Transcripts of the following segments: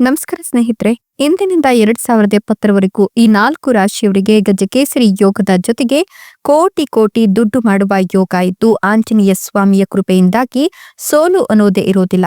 ನಮಸ್ಕಾರ ಸ್ನೇಹಿತರೆ, ಇಂದಿನಿಂದ ಎರಡ್ ಸಾವಿರದ ಎಪ್ಪತ್ತರವರೆಗೂ ಈ ನಾಲ್ಕು ರಾಶಿಯವರಿಗೆ ಗಜಕೇಸರಿ ಯೋಗದ ಜೊತೆಗೆ ಕೋಟಿ ಕೋಟಿ ದುಡ್ಡು ಮಾಡುವ ಯೋಗ ಇದ್ದು ಆಂಜನೇಯ ಸ್ವಾಮಿಯ ಕೃಪೆಯಿಂದಾಗಿ ಸೋಲು ಅನ್ನೋದೇ ಇರೋದಿಲ್ಲ.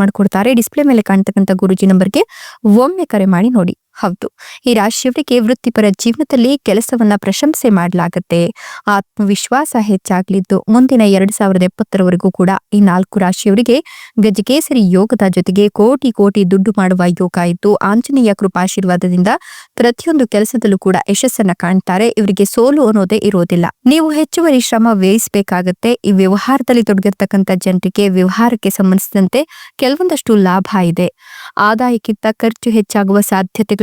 ಮಾಡಿಕೊಡ್ತಾರೆ. ಡಿಸ್ಪ್ಲೇ ಮೇಲೆ ಕಾಣ್ತಕ್ಕಂಥ ಗುರುಜಿ ನಂಬರ್ಗೆ ಒಮ್ಮೆ ಕರೆ ಮಾಡಿ ನೋಡಿ. ಹೌದು. ಈ ರಾಶಿಯವರಿಗೆ ವೃತ್ತಿಪರ ಜೀವನದಲ್ಲಿ ಕೆಲಸವನ್ನ ಪ್ರಶಂಸೆ ಮಾಡಲಾಗುತ್ತೆ. ಆತ್ಮವಿಶ್ವಾಸ ಹೆಚ್ಚಾಗಲಿದ್ದು ಮುಂದಿನ ಎರಡ್ ಸಾವಿರದ ಎಪ್ಪತ್ತರವರೆಗೂ ಕೂಡ ಈ ನಾಲ್ಕು ರಾಶಿಯವರಿಗೆ ಗಜಕೇಸರಿ ಯೋಗದ ಜೊತೆಗೆ ಕೋಟಿ ಕೋಟಿ ದುಡ್ಡು ಮಾಡುವ ಯೋಗ ಇದ್ದು ಆಂಜನೇಯ ಕೃಪಾಶೀರ್ವಾದದಿಂದ ಪ್ರತಿಯೊಂದು ಕೆಲಸದಲ್ಲೂ ಕೂಡ ಯಶಸ್ಸನ್ನ ಕಾಣ್ತಾರೆ. ಇವರಿಗೆ ಸೋಲು ಅನ್ನೋದೇ ಇರೋದಿಲ್ಲ. ನೀವು ಹೆಚ್ಚುವರಿ ಶ್ರಮ ವ್ಯಯಿಸಬೇಕಾಗತ್ತೆ. ಈ ವ್ಯವಹಾರದಲ್ಲಿ ತೊಡಗಿರ್ತಕ್ಕಂಥ ಜನರಿಗೆ ವ್ಯವಹಾರಕ್ಕೆ ಸಂಬಂಧಿಸಿದಂತೆ ಕೆಲವೊಂದಷ್ಟು ಲಾಭ ಇದೆ. ಆದಾಯಕ್ಕಿಂತ ಖರ್ಚು ಹೆಚ್ಚಾಗುವ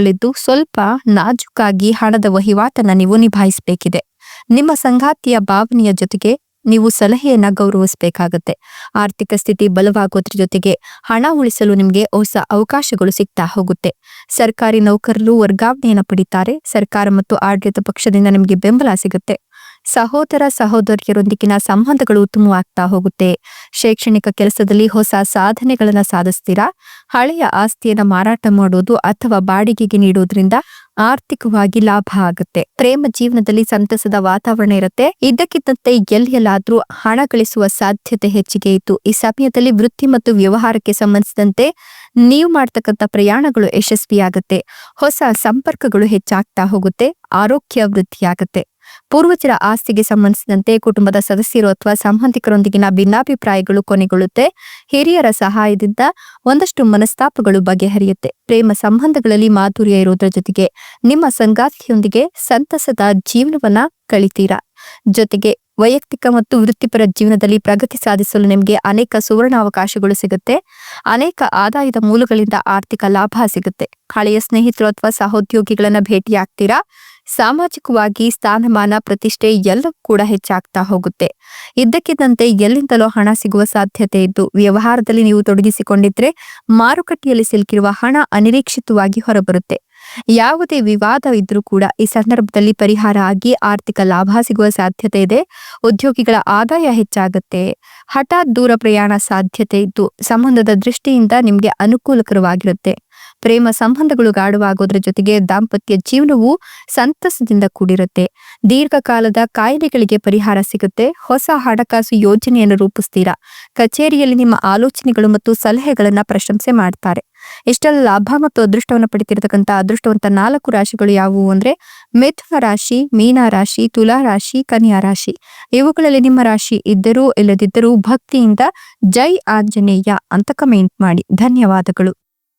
ಸಾಧ್ಯತೆಗಳಿದ್ದು ಸ್ವಲ್ಪ ನಾಜುಕಾಗಿ ಹಣದ ವಹಿವಾಟನ್ನ ನೀವು ನಿಭಾಯಿಸಬೇಕಿದೆ. ನಿಮ್ಮ ಸಂಗಾತಿಯ ಭಾವನೆಯ ಜೊತೆಗೆ ನೀವು ಸಲಹೆಯನ್ನ ಗೌರವಿಸಬೇಕಾಗತ್ತೆ. ಆರ್ಥಿಕ ಸ್ಥಿತಿ ಬಲವಾಗೋದ್ರ ಜೊತೆಗೆ ಹಣ ಉಳಿಸಲು ನಿಮಗೆ ಹೊಸ ಅವಕಾಶಗಳು ಸಿಗ್ತಾ ಹೋಗುತ್ತೆ. ಸರ್ಕಾರಿ ನೌಕರರು ವರ್ಗಾವಣೆಯನ್ನು ಪಡಿತಾರೆ. ಸರ್ಕಾರ ಮತ್ತು ಆಡಳಿತ ಪಕ್ಷದಿಂದ ನಿಮಗೆ ಬೆಂಬಲ ಸಿಗುತ್ತೆ. ಸಹೋದರ ಸಹೋದರಿಯರೊಂದಿಗಿನ ಸಂಬಂಧಗಳು ಉತ್ತಮವಾಗ್ತಾ ಹೋಗುತ್ತೆ. ಶೈಕ್ಷಣಿಕ ಕೆಲಸದಲ್ಲಿ ಹೊಸ ಸಾಧನೆಗಳನ್ನು ಸಾಧಿಸ್ತೀರಾ? ಹಳೆಯ ಆಸ್ತಿಯನ್ನ ಮಾರಾಟ ಮಾಡೋದು ಅಥವಾ ಬಾಡಿಗೆಗೆ ನೀಡೋದ್ರಿಂದ ಆರ್ಥಿಕವಾಗಿ ಲಾಭ ಆಗುತ್ತೆ. ಪ್ರೇಮ ಜೀವನದಲ್ಲಿ ಸಂತಸದ ವಾತಾವರಣ ಇರುತ್ತೆ. ಇದ್ದಕ್ಕಿದ್ದಂತೆ ಎಲ್ಲೆಲ್ಲಾದ್ರೂ ಹಣ ಗಳಿಸುವ ಸಾಧ್ಯತೆ ಹೆಚ್ಚಿಗೆ ಇತ್ತು. ಈ ಸಮಯದಲ್ಲಿ ವೃತ್ತಿ ಮತ್ತು ವ್ಯವಹಾರಕ್ಕೆ ಸಂಬಂಧಿಸಿದಂತೆ ನೀವು ಮಾಡ್ತಕ್ಕಂಥ ಪ್ರಯಾಣಗಳು ಯಶಸ್ವಿಯಾಗುತ್ತೆ. ಹೊಸ ಸಂಪರ್ಕಗಳು ಹೆಚ್ಚಾಗ್ತಾ ಹೋಗುತ್ತೆ. ಆರೋಗ್ಯ ವೃದ್ಧಿಯಾಗುತ್ತೆ. ಪೂರ್ವಜರ ಆಸ್ತಿಗೆ ಸಂಬಂಧಿಸಿದಂತೆ ಕುಟುಂಬದ ಸದಸ್ಯರು ಅಥವಾ ಸಂಬಂಧಿಕರೊಂದಿಗಿನ ಭಿನ್ನಾಭಿಪ್ರಾಯಗಳು ಕೊನೆಗೊಳ್ಳುತ್ತೆ. ಹಿರಿಯರ ಸಹಾಯದಿಂದ ಒಂದಷ್ಟು ಮನಸ್ತಾಪಗಳು ಬಗೆಹರಿಯುತ್ತೆ. ಪ್ರೇಮ ಸಂಬಂಧಗಳಲ್ಲಿ ಮಾಧುರ್ಯ ಇರೋದ್ರ ಜೊತೆಗೆ ನಿಮ್ಮ ಸಂಗಾತಿಯೊಂದಿಗೆ ಸಂತಸದ ಜೀವನವನ್ನ ಕಳಿತೀರಾ? ಜೊತೆಗೆ ವೈಯಕ್ತಿಕ ಮತ್ತು ವೃತ್ತಿಪರ ಜೀವನದಲ್ಲಿ ಪ್ರಗತಿ ಸಾಧಿಸಲು ನಿಮಗೆ ಅನೇಕ ಸುವರ್ಣ ಅವಕಾಶಗಳು ಸಿಗುತ್ತೆ. ಅನೇಕ ಆದಾಯದ ಮೂಲಗಳಿಂದ ಆರ್ಥಿಕ ಲಾಭ ಸಿಗುತ್ತೆ. ಹಳೆಯ ಸ್ನೇಹಿತರು ಅಥವಾ ಸಹೋದ್ಯೋಗಿಗಳನ್ನ ಭೇಟಿಯಾಗ್ತೀರಾ? ಸಾಮಾಜಿಕವಾಗಿ ಸ್ಥಾನಮಾನ, ಪ್ರತಿಷ್ಠೆ ಎಲ್ಲವೂ ಕೂಡ ಹೆಚ್ಚಾಗ್ತಾ ಹೋಗುತ್ತೆ. ಇದ್ದಕ್ಕಿದ್ದಂತೆ ಎಲ್ಲಿಂದಲೋ ಹಣ ಸಿಗುವ ಸಾಧ್ಯತೆ ಇದ್ದು, ವ್ಯವಹಾರದಲ್ಲಿ ನೀವು ತೊಡಗಿಸಿಕೊಂಡಿದ್ರೆ ಮಾರುಕಟ್ಟೆಯಲ್ಲಿ ಸಿಲುಕಿರುವ ಹಣ ಅನಿರೀಕ್ಷಿತವಾಗಿ ಹೊರಬರುತ್ತೆ. ಯಾವುದೇ ವಿವಾದ ಇದ್ರೂ ಕೂಡ ಈ ಸಂದರ್ಭದಲ್ಲಿ ಪರಿಹಾರ ಆಗಿ ಆರ್ಥಿಕ ಲಾಭ ಸಿಗುವ ಸಾಧ್ಯತೆ ಇದೆ. ಉದ್ಯೋಗಿಗಳ ಆದಾಯ ಹೆಚ್ಚಾಗುತ್ತೆ. ಹಠಾತ್ ದೂರ ಪ್ರಯಾಣ ಸಾಧ್ಯತೆ ಇದ್ದು, ಸಂಬಂಧದ ದೃಷ್ಟಿಯಿಂದ ನಿಮ್ಗೆ ಅನುಕೂಲಕರವಾಗಿರುತ್ತೆ. ಪ್ರೇಮ ಸಂಬಂಧಗಳು ಗಾಢವಾಗೋದ್ರ ಜೊತೆಗೆ ದಾಂಪತ್ಯ ಜೀವನವು ಸಂತಸದಿಂದ ಕೂಡಿರುತ್ತೆ. ದೀರ್ಘಕಾಲದ ಕಾಯಿಲೆಗಳಿಗೆ ಪರಿಹಾರ ಸಿಗುತ್ತೆ. ಹೊಸ ಹಣಕಾಸು ಯೋಜನೆಯನ್ನು ರೂಪಿಸ್ತೀರಾ? ಕಚೇರಿಯಲ್ಲಿ ನಿಮ್ಮ ಆಲೋಚನೆಗಳು ಮತ್ತು ಸಲಹೆಗಳನ್ನ ಪ್ರಶಂಸೆ ಮಾಡ್ತಾರೆ. ಇಷ್ಟೆಲ್ಲ ಲಾಭ ಮತ್ತು ಅದೃಷ್ಟವನ್ನು ಪಡಿತಿರತಕ್ಕಂತ ಅದೃಷ್ಟವಂತ ನಾಲ್ಕು ರಾಶಿಗಳು ಯಾವುವು ಅಂದ್ರೆ ಮಿಥುನ ರಾಶಿ, ಮೀನ ರಾಶಿ, ತುಲಾ ರಾಶಿ, ಕನ್ಯಾ ರಾಶಿ. ಇವುಗಳಲ್ಲಿ ನಿಮ್ಮ ರಾಶಿ ಇದ್ದರೂ ಇಲ್ಲದಿದ್ದರೂ ಭಕ್ತಿಯಿಂದ ಜೈ ಆಂಜನೇಯ ಅಂತ ಕಮೆಂಟ್ ಮಾಡಿ. ಧನ್ಯವಾದಗಳು.